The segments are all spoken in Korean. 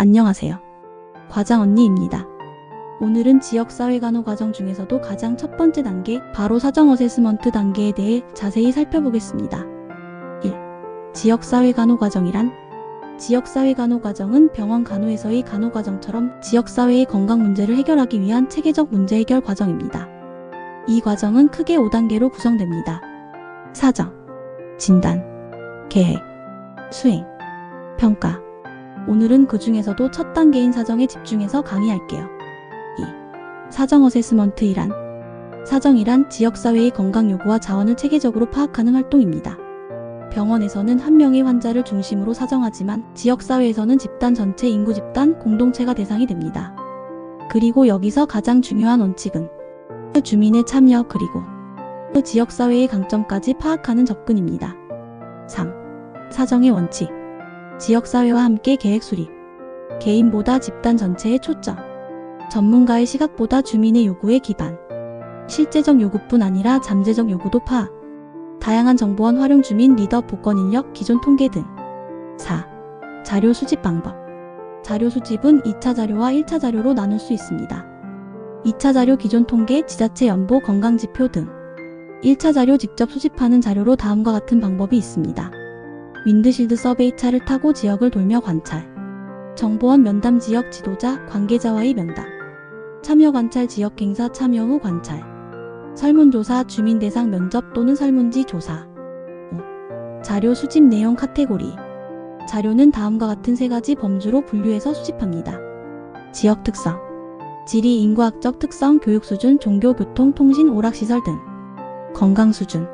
안녕하세요. 과장 언니입니다. 오늘은 지역사회 간호 과정 중에서도 가장 첫 번째 단계, 바로 사정 어세스먼트 단계에 대해 자세히 살펴보겠습니다. 1. 지역사회 간호 과정이란 지역사회 간호 과정은 병원 간호에서의 간호 과정처럼 지역사회의 건강 문제를 해결하기 위한 체계적 문제 해결 과정입니다. 이 과정은 크게 5단계로 구성됩니다. 사정, 진단, 계획, 수행, 평가. 오늘은 그 중에서도 첫 단계인 사정에 집중해서 강의할게요. 2. 사정 어세스먼트 이란 사정이란 지역사회의 건강 요구와 자원을 체계적으로 파악하는 활동입니다. 병원에서는 한 명의 환자를 중심으로 사정하지만 지역사회에서는 집단 전체 인구 집단 공동체가 대상이 됩니다. 그리고 여기서 가장 중요한 원칙은 주민의 참여 그리고 그 지역사회의 강점까지 파악하는 접근입니다. 3. 사정의 원칙 지역사회와 함께 계획 수립 개인보다 집단 전체에 초점 전문가의 시각보다 주민의 요구에 기반 실제적 요구뿐 아니라 잠재적 요구도 파악 다양한 정보원 활용 주민 리더 복권 인력 기존 통계 등 4. 자료 수집 방법 자료 수집은 2차 자료와 1차 자료로 나눌 수 있습니다. 2차 자료 기존 통계, 지자체 연보, 건강지표 등 1차 자료 직접 수집하는 자료로 다음과 같은 방법이 있습니다. 윈드실드 서베이 차를 타고 지역을 돌며 관찰. 정보원 면담 지역 지도자, 관계자와의 면담. 참여 관찰 지역 행사 참여 후 관찰. 설문조사 주민 대상 면접 또는 설문지 조사. 5. 자료 수집 내용 카테고리. 자료는 다음과 같은 세 가지 범주로 분류해서 수집합니다. 지역 특성. 지리 인구학적 특성 교육 수준 종교 교통 통신 오락시설 등. 건강 수준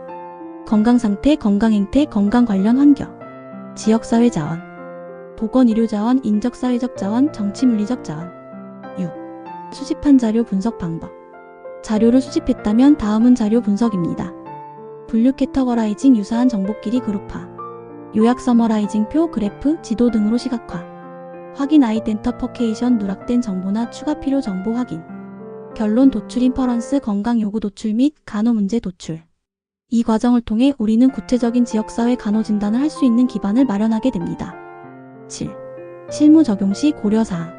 건강 상태 건강 행태 건강 관련 환경. 지역사회 자원. 보건 의료 자원 인적 사회적 자원 정치 물리적 자원. 6. 수집한 자료 분석 방법. 자료를 수집했다면 다음은 자료 분석입니다. 분류 캐터거라이징 유사한 정보끼리 그룹화. 요약 서머라이징 표 그래프 지도 등으로 시각화. 확인 아이덴터퍼케이션 누락된 정보나 추가 필요 정보 확인. 결론 도출 인퍼런스 건강 요구 도출 및 간호 문제 도출 이 과정을 통해 우리는 구체적인 지역사회 간호 진단을 할 수 있는 기반을 마련하게 됩니다. 7. 실무 적용 시 고려사항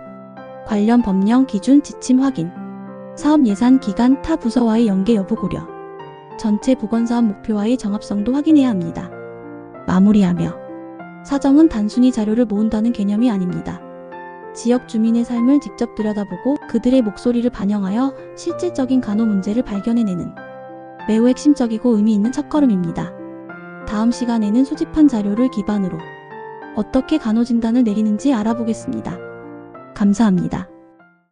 관련 법령 기준 지침 확인 사업 예산 기간 타 부서와의 연계 여부 고려 전체 보건사업 목표와의 정합성도 확인해야 합니다. 마무리하며 사정은 단순히 자료를 모은다는 개념이 아닙니다. 지역 주민의 삶을 직접 들여다보고 그들의 목소리를 반영하여 실질적인 간호 문제를 발견해내는 매우 핵심적이고 의미 있는 첫걸음입니다. 다음 시간에는 수집한 자료를 기반으로 어떻게 간호 진단을 내리는지 알아보겠습니다. 감사합니다.